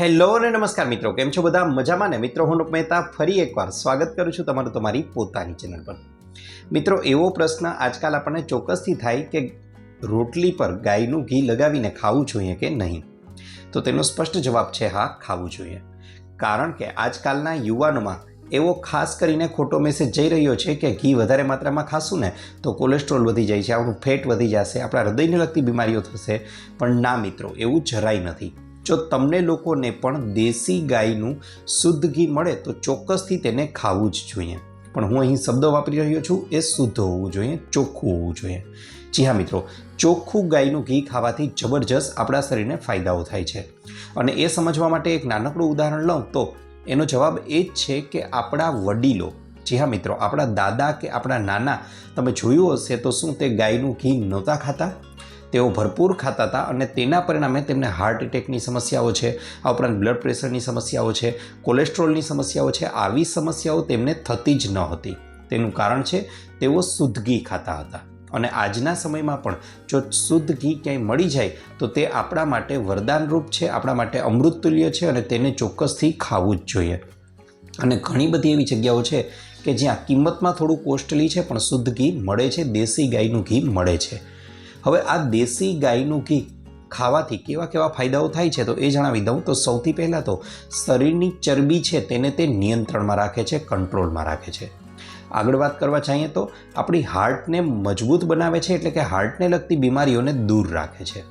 Hello અને નમસ્કાર મિત્રો, કેમ છો બધા? મજામાં ને? મિત્રો, હું મહેતા ફરી એકવાર સ્વાગત કરું છું તમારું તમારી પોતાની ચેનલ પર. મિત્રો, એવો પ્રશ્ન આજકાલ આપણને ચોક્કસથી થાય કે રોટલી પર ગાયનું ઘી લગાવીને ખાવું જોઈએ કે નહીં? તો તેનો સ્પષ્ટ જવાબ છે, હા, ખાવું જોઈએ. કારણ કે આજકાલના યુવાનોમાં એવો ખાસ કરીને ખોટો મેસેજ જઈ રહ્યો છે કે ઘી વધારે માત્રામાં ખાશું ને, તો કોલેસ્ટ્રોલ વધી જાય છે, આપણું ફેટ વધી જશે, આપણા હૃદયને લગતી બીમારીઓ થશે. પણ ના મિત્રો, એવું જરાય નથી. જો તમને લોકોને પણ દેશી ગાયનું શુદ્ધ ઘી મળે તો ચોક્કસથી તેને ખાવું જ જોઈએ. પણ હું અહીં શબ્દ વાપરી રહ્યો છું, એ શુદ્ધ હોવું જોઈએ, ચોખ્ખું હોવું જોઈએ. જી હા મિત્રો, ચોખ્ખું ગાયનું ઘી ખાવાથી જબરજસ્ત આપણા શરીરને ફાયદાઓ થાય છે. અને એ સમજવા માટે એક નાનકડું ઉદાહરણ લઉં તો એનો જવાબ એ જ છે કે આપણા વડીલો, જી હા મિત્રો, આપણા દાદા કે આપણા નાના, તમે જોયું હશે તો શું તે ગાયનું ઘી નહોતા ખાતા? તેઓ ભરપૂર ખાતા હતા અને તેના પરિણામે તેમને હાર્ટ એટેકની સમસ્યાઓ છે, આ ઉપરાંત બ્લડ પ્રેશરની સમસ્યાઓ છે કોલેસ્ટ્રોલની સમસ્યાઓ છે, આવી સમસ્યાઓ તેમને થતી જ ન હતી. તેનું કારણ છે, તેઓ શુદ્ધ ઘી ખાતા હતા. અને આજના સમયમાં પણ જો શુદ્ધ ઘી ક્યાંય મળી જાય, તો તે આપણા માટે વરદાનરૂપ છે, આપણા માટે અમૃતતુલ્ય છે અને તેને ચોક્કસથી ખાવું જ જોઈએ. અને ઘણી બધી એવી જગ્યાઓ છે કે જ્યાં કિંમતમાં થોડું કોસ્ટલી છે, પણ શુદ્ધ ઘી મળે છે, દેશી ગાયનું ઘી મળે છે. હવે આ દેશી ગાયનું ઘી ખાવાથી કેવા કેવા ફાયદાઓ થાય છે તો એ જણાવી દઉં. તો સૌથી પહેલાં તો શરીરની ચરબી છે તેને તે નિયંત્રણમાં રાખે છે, કંટ્રોલમાં રાખે છે. આગળ વાત કરવા ચાહીએ તો આપણી હાર્ટને મજબૂત બનાવે છે એટલે કે હાર્ટને લગતી બીમારીઓને દૂર રાખે છે.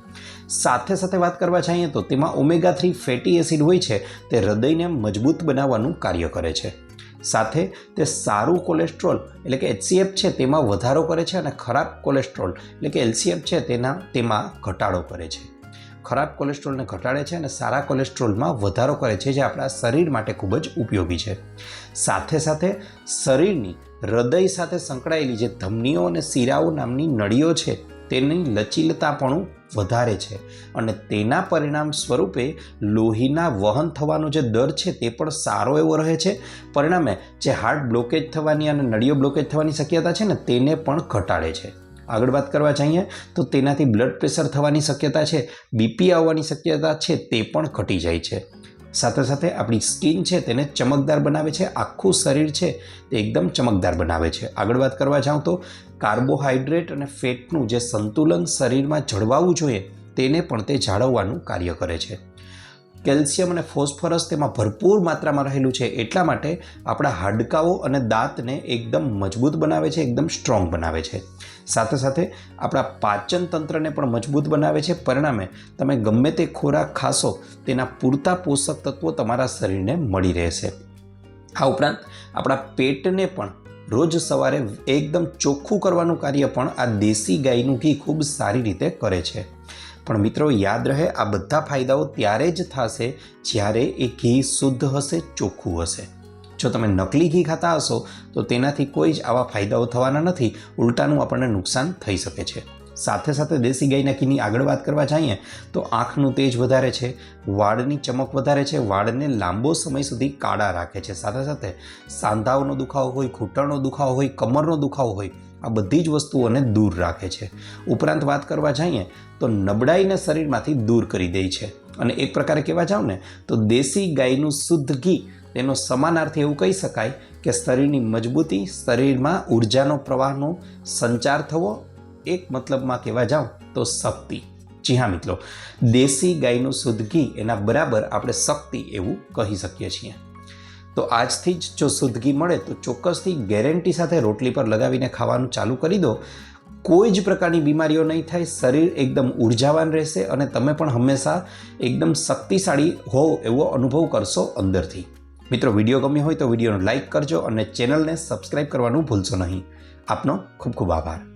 સાથે સાથે વાત કરવા ચાહીએ તો તેમાં ઓમેગા થ્રી ફેટી એસિડ હોય છે, તે હૃદયને મજબૂત બનાવવાનું કાર્ય કરે છે. સાથે તે સારું કોલેસ્ટ્રોલ એટલે કે એચસીએફ છે તેમાં વધારો કરે છે અને ખરાબ કોલેસ્ટ્રોલ એટલે કે એલસીએફ છે તેના તેમાં ઘટાડો કરે છે. ખરાબ કોલેસ્ટ્રોલને ઘટાડે છે અને સારા કોલેસ્ટ્રોલમાં વધારો કરે છે જે આપણા શરીર માટે ખૂબ જ ઉપયોગી છે. સાથે સાથે શરીરની હૃદય સાથે સંકળાયેલી જે ધમનીઓ અને શીરાઓ નામની નળીઓ છે તેની લચીલતાપણું વધારે છે અને તેના પરિણામ સ્વરૂપે લોહીના વહન થવાનો જે દર છે તે પણ સારો એવો રહે છે. પરિણામે જે હાર્ટ બ્લોકેજ થવાની અને નળીઓ બ્લોકેજ થવાની શક્યતા છે ને તેને પણ ઘટાડે છે. આગળ વાત કરવા જઈએ તો તેનાથી બ્લડ પ્રેશર થવાની શક્યતા છે, બીપી આવવાની શક્યતા છે તે પણ ઘટી જાય છે. સાથે સાથે આપણી સ્કિન છે તેને ચમકદાર બનાવે છે, આખું શરીર છે તે એકદમ ચમકદાર બનાવે છે. આગળ વાત કરવા જાઉં તો કાર્બોહાઈડ્રેટ અને ફેટનું જે સંતુલન શરીરમાં જળવાવું જોઈએ, તેને પણ તે જાળવવાનું કાર્ય કરે છે. કેલ્શિયમ અને ફોસ્ફરસ તેમાં ભરપૂર માત્રામાં રહેલું છે એટલા માટે આપણા હાડકાઓ અને દાંતને એકદમ મજબૂત બનાવે છે, એકદમ સ્ટ્રોંગ બનાવે છે. સાથે સાથે આપણા પાચન તંત્રને પણ મજબૂત બનાવે છે. પરિણામે તમે ગમે તે ખોરાક ખાશો, તેના પૂરતા પોષક તત્વો તમારા શરીરને મળી રહેશે. આ ઉપરાંત આપણા પેટને પણ રોજ સવારે એકદમ ચોખ્ખું કરવાનું કાર્ય પણ આ દેશી ગાયનું ઘી ખૂબ સારી રીતે કરે છે. પણ મિત્રો, યાદ રહે, આ બધા ફાયદાઓ ત્યારે જ થશે જ્યારે એ ઘી શુદ્ધ હશે, ચોખ્ખું હશે. જો તમે નકલી ઘી ખાતા હશો, તો તેનાથી કોઈ જ આવા ફાયદાઓ થવાના નથી. ઉલટાનું આપણને નુકસાન થઈ શકે છે. સાથે સાથે દેશી ગાયના ઘીની આગળ વાત કરવા જઈએ, તો આંખનું તેજ વધારે છે, વાળની ચમક વધારે છે, વાળને લાંબો સમય સુધી કાળા રાખે છે. સાથે સાથે સાંધાઓનો દુખાવો હોય, ઘૂંટણનો દુખાવો હોય, કમરનો દુખાવો હોય આ બધી જ વસ્તુઓને દૂર રાખે છે. ઉપરાંત વાત કરવા જઈએ, તો નબળાઈને શરીરમાંથી દૂર કરી દે છે. અને એક પ્રકારે કહેવા જાઓ ને, તો દેશી ગાયનું શુદ્ધ ઘી, તેનો સમાનાર્થી એવું કહી શકાય કે શરીરની મજબૂતી, શરીરમાં ઉર્જાનો પ્રવાહનો સંચાર થવો, એક મતલબમાં કહેવા જાઉં તો શક્તિ. જી હા મિત્રો, દેશી ગાયનું શુદ્ધ ઘી એના બરાબર આપણે શક્તિ એવું કહી શકીએ છીએ. તો આજથી જ જો શુદ્ધ ઘી મળે તો ચોક્કસથી ગેરંટી સાથે રોટલી પર લગાવીને ખાવાનું ચાલુ કરી દો. કોઈ જ પ્રકારની બીમારીઓ નહીં થાય, શરીર એકદમ ઉર્જાવાન રહેશે અને તમે પણ હંમેશા એકદમ શક્તિશાળી હોવ એવો અનુભવ કરશો અંદરથી. મિત્રો, વીડિયો ગમ્યો હોય તો વિડીયોને લાઇક કરજો અને ચેનલને સબસ્ક્રાઇબ કરવાનું ભૂલશો નહીં. આપનો ખૂબ ખૂબ આભાર.